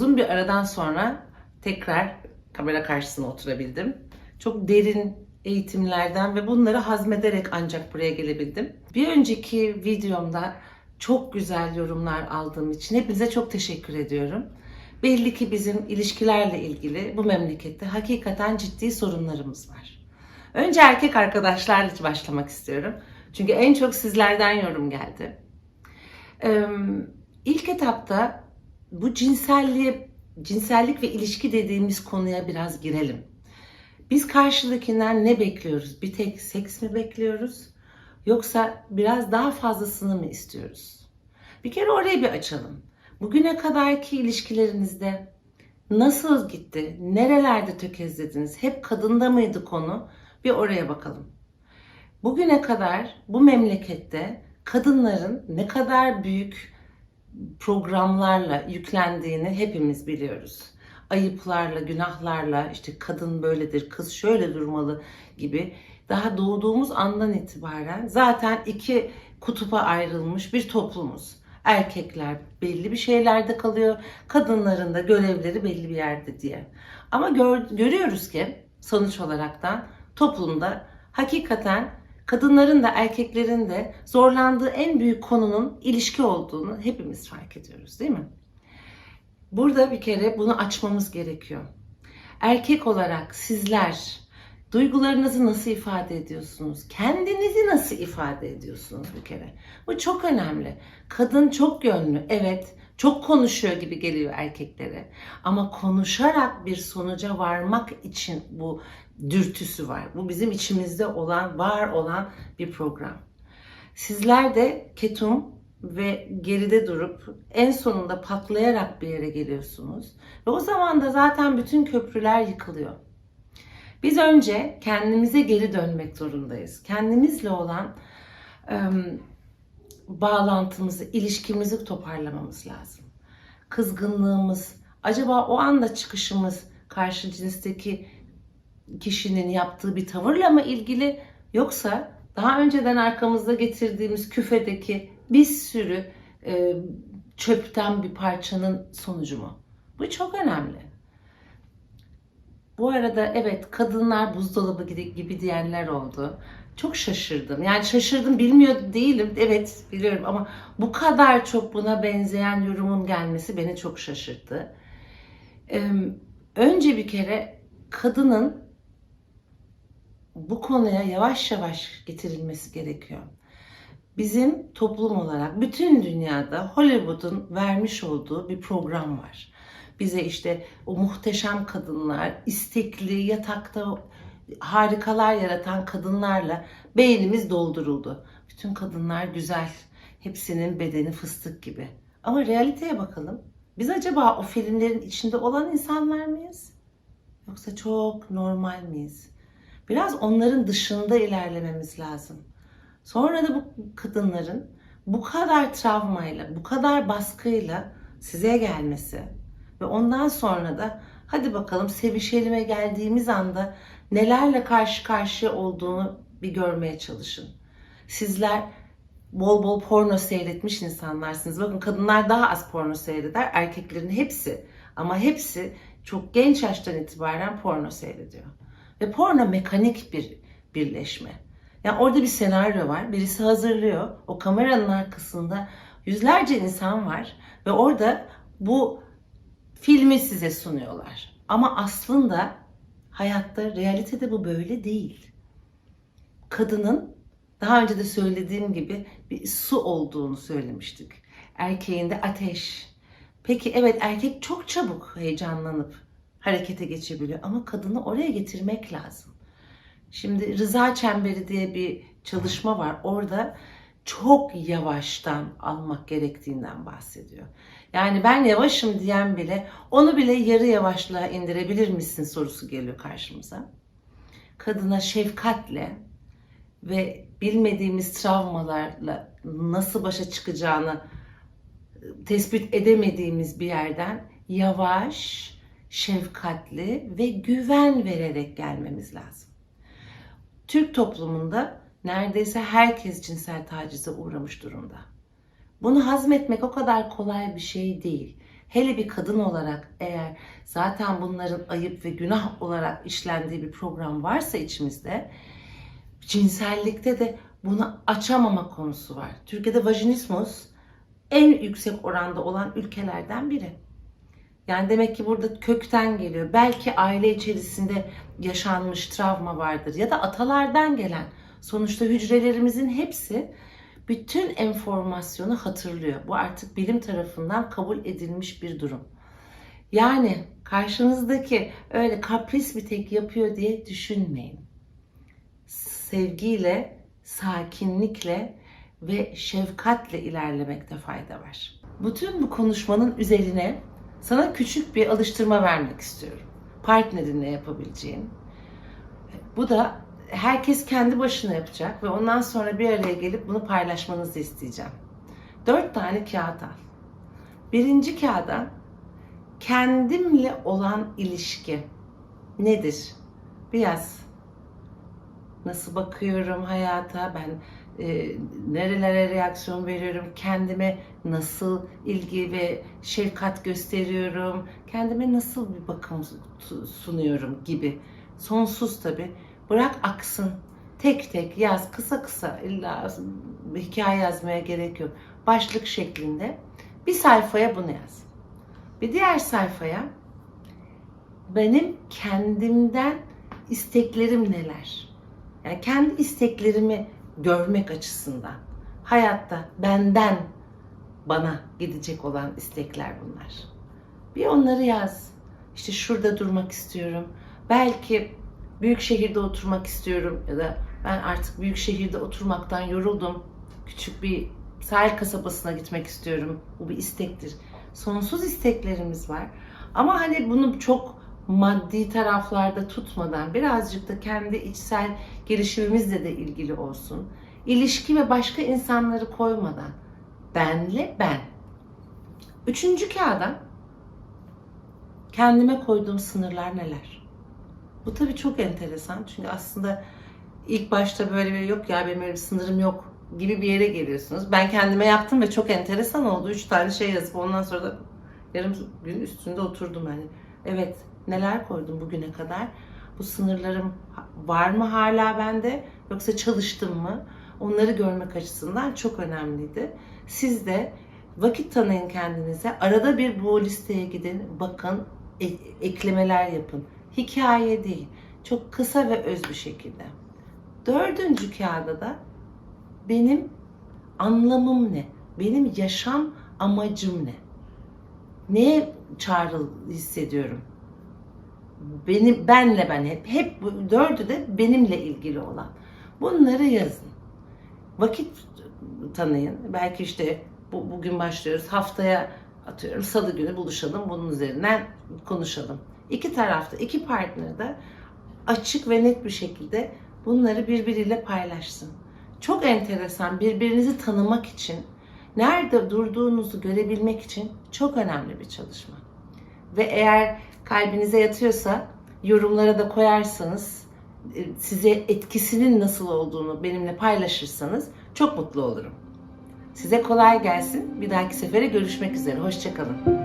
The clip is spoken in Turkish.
uzun bir aradan sonra tekrar kamera karşısına oturabildim. Çok derin eğitimlerden ve bunları hazmederek ancak buraya gelebildim. Bir önceki videomda çok güzel yorumlar aldığım için hepinize çok teşekkür ediyorum. Belli ki bizim ilişkilerle ilgili bu memlekette hakikaten ciddi sorunlarımız var. Önce erkek arkadaşlarla başlamak istiyorum. Çünkü en çok sizlerden yorum geldi. Ee, ilk etapta bu cinselliğe, cinsellik ve ilişki dediğimiz konuya biraz girelim. Biz karşıdakinden ne bekliyoruz? Bir tek seks mi bekliyoruz? Yoksa biraz daha fazlasını mı istiyoruz? Bir kere orayı bir açalım. Bugüne kadarki ilişkilerinizde nasıl gitti? Nerelerde tökezlediniz? Hep kadında mıydı konu? Bir oraya bakalım. Bugüne kadar bu memlekette kadınların ne kadar büyük programlarla yüklendiğini hepimiz biliyoruz. Ayıplarla, günahlarla, işte kadın böyledir, kız şöyle durmalı gibi daha doğduğumuz andan itibaren zaten iki kutupa ayrılmış bir toplumuz. Erkekler belli bir şeylerde kalıyor, kadınların da görevleri belli bir yerde diye. Ama gör, görüyoruz ki sonuç olaraktan toplumda hakikaten kadınların da erkeklerin de zorlandığı en büyük konunun ilişki olduğunu hepimiz fark ediyoruz değil mi? Burada bir kere bunu açmamız gerekiyor. Erkek olarak sizler duygularınızı nasıl ifade ediyorsunuz? Kendinizi nasıl ifade ediyorsunuz bir kere? Bu çok önemli. Kadın çok yönlü. Evet, çok konuşuyor gibi geliyor erkeklere. Ama konuşarak bir sonuca varmak için bu dürtüsü var. Bu bizim içimizde olan, var olan bir program. Sizler de ketum ve geride durup en sonunda patlayarak bir yere geliyorsunuz. Ve o zaman da zaten bütün köprüler yıkılıyor. Biz önce kendimize geri dönmek zorundayız. Kendimizle olan bağlantımızı, ilişkimizi toparlamamız lazım. Kızgınlığımız, acaba o anda çıkışımız karşı cinsteki kişinin yaptığı bir tavırla mı ilgili yoksa daha önceden arkamızda getirdiğimiz küfedeki bir sürü e, çöpten bir parçanın sonucu mu? Bu çok önemli. Bu arada evet kadınlar buzdolabı gibi, diyenler oldu. Çok şaşırdım. Yani şaşırdım bilmiyor değilim. Evet biliyorum ama bu kadar çok buna benzeyen yorumun gelmesi beni çok şaşırttı. Ee, önce bir kere kadının bu konuya yavaş yavaş getirilmesi gerekiyor. Bizim toplum olarak bütün dünyada Hollywood'un vermiş olduğu bir program var. Bize işte o muhteşem kadınlar, istekli, yatakta harikalar yaratan kadınlarla beynimiz dolduruldu. Bütün kadınlar güzel, hepsinin bedeni fıstık gibi. Ama realiteye bakalım. Biz acaba o filmlerin içinde olan insanlar mıyız? Yoksa çok normal miyiz? Biraz onların dışında ilerlememiz lazım. Sonra da bu kadınların bu kadar travmayla, bu kadar baskıyla size gelmesi ve ondan sonra da hadi bakalım sevişelime geldiğimiz anda nelerle karşı karşıya olduğunu bir görmeye çalışın. Sizler bol bol porno seyretmiş insanlarsınız. Bakın kadınlar daha az porno seyreder, erkeklerin hepsi ama hepsi çok genç yaştan itibaren porno seyrediyor. Ve porno mekanik bir birleşme. Yani orada bir senaryo var. Birisi hazırlıyor. O kameranın arkasında yüzlerce insan var. Ve orada bu filmi size sunuyorlar. Ama aslında hayatta, realitede bu böyle değil. Kadının daha önce de söylediğim gibi bir su olduğunu söylemiştik. Erkeğin de ateş. Peki evet erkek çok çabuk heyecanlanıp harekete geçebiliyor ama kadını oraya getirmek lazım. Şimdi rıza çemberi diye bir çalışma var. Orada çok yavaştan almak gerektiğinden bahsediyor. Yani ben yavaşım diyen bile onu bile yarı yavaşlığa indirebilir misin sorusu geliyor karşımıza. Kadına şefkatle ve bilmediğimiz travmalarla nasıl başa çıkacağını tespit edemediğimiz bir yerden yavaş, şefkatli ve güven vererek gelmemiz lazım. Türk toplumunda neredeyse herkes cinsel tacize uğramış durumda. Bunu hazmetmek o kadar kolay bir şey değil. hele bir kadın olarak eğer zaten bunların ayıp ve günah olarak işlendiği bir program varsa içimizde cinsellikte de bunu açamama konusu var. Türkiye'de vajinismus en yüksek oranda olan ülkelerden biri. Yani demek ki burada kökten geliyor. Belki aile içerisinde yaşanmış travma vardır ya da atalardan gelen. Sonuçta hücrelerimizin hepsi bütün enformasyonu hatırlıyor. Bu artık bilim tarafından kabul edilmiş bir durum. Yani karşınızdaki öyle kapris bir tek yapıyor diye düşünmeyin. Sevgiyle, sakinlikle ve şefkatle ilerlemekte fayda var. Bütün bu konuşmanın üzerine sana küçük bir alıştırma vermek istiyorum. Partnerinle yapabileceğin. Bu da herkes kendi başına yapacak ve ondan sonra bir araya gelip bunu paylaşmanızı isteyeceğim. Dört tane kağıt al. Birinci kağıda kendimle olan ilişki nedir? Bir yaz. Nasıl bakıyorum hayata? Ben e, nerelere reaksiyon veriyorum? Kendime nasıl ilgi ve şefkat gösteriyorum? Kendime nasıl bir bakım sunuyorum gibi. Sonsuz tabii. Bırak aksın. Tek tek yaz, kısa kısa. İlla hikaye yazmaya gerek yok. Başlık şeklinde. Bir sayfaya bunu yaz. Bir diğer sayfaya benim kendimden isteklerim neler? Yani kendi isteklerimi görmek açısından. Hayatta benden bana gidecek olan istekler bunlar. Bir onları yaz. İşte şurada durmak istiyorum. Belki büyük şehirde oturmak istiyorum ya da ben artık büyük şehirde oturmaktan yoruldum. Küçük bir sahil kasabasına gitmek istiyorum. Bu bir istektir. Sonsuz isteklerimiz var. Ama hani bunu çok maddi taraflarda tutmadan birazcık da kendi içsel gelişimimizle de ilgili olsun. İlişki ve başka insanları koymadan benle ben. Üçüncü kağıda kendime koyduğum sınırlar neler? Bu tabii çok enteresan çünkü aslında ilk başta böyle bir yok ya benim öyle bir sınırım yok gibi bir yere geliyorsunuz. Ben kendime yaptım ve çok enteresan oldu. Üç tane şey yazıp ondan sonra da yarım gün üstünde oturdum hani. Evet neler koydum bugüne kadar? Bu sınırlarım var mı hala bende yoksa çalıştım mı? Onları görmek açısından çok önemliydi. Siz de vakit tanıyın kendinize. Arada bir bu listeye gidin. Bakın e- eklemeler yapın. Hikaye değil. Çok kısa ve öz bir şekilde. Dördüncü kağıda da benim anlamım ne? Benim yaşam amacım ne? Neye çağrı hissediyorum? Benim benle ben hep hep bu dördü de benimle ilgili olan. Bunları yazın. Vakit tanıyın. Belki işte bu, bugün başlıyoruz. Haftaya atıyorum salı günü buluşalım. Bunun üzerinden konuşalım. İki tarafta, iki partner de açık ve net bir şekilde bunları birbiriyle paylaşsın. Çok enteresan birbirinizi tanımak için, nerede durduğunuzu görebilmek için çok önemli bir çalışma. Ve eğer kalbinize yatıyorsa yorumlara da koyarsanız e, size etkisinin nasıl olduğunu benimle paylaşırsanız çok mutlu olurum. Size kolay gelsin. Bir dahaki sefere görüşmek üzere. Hoşçakalın.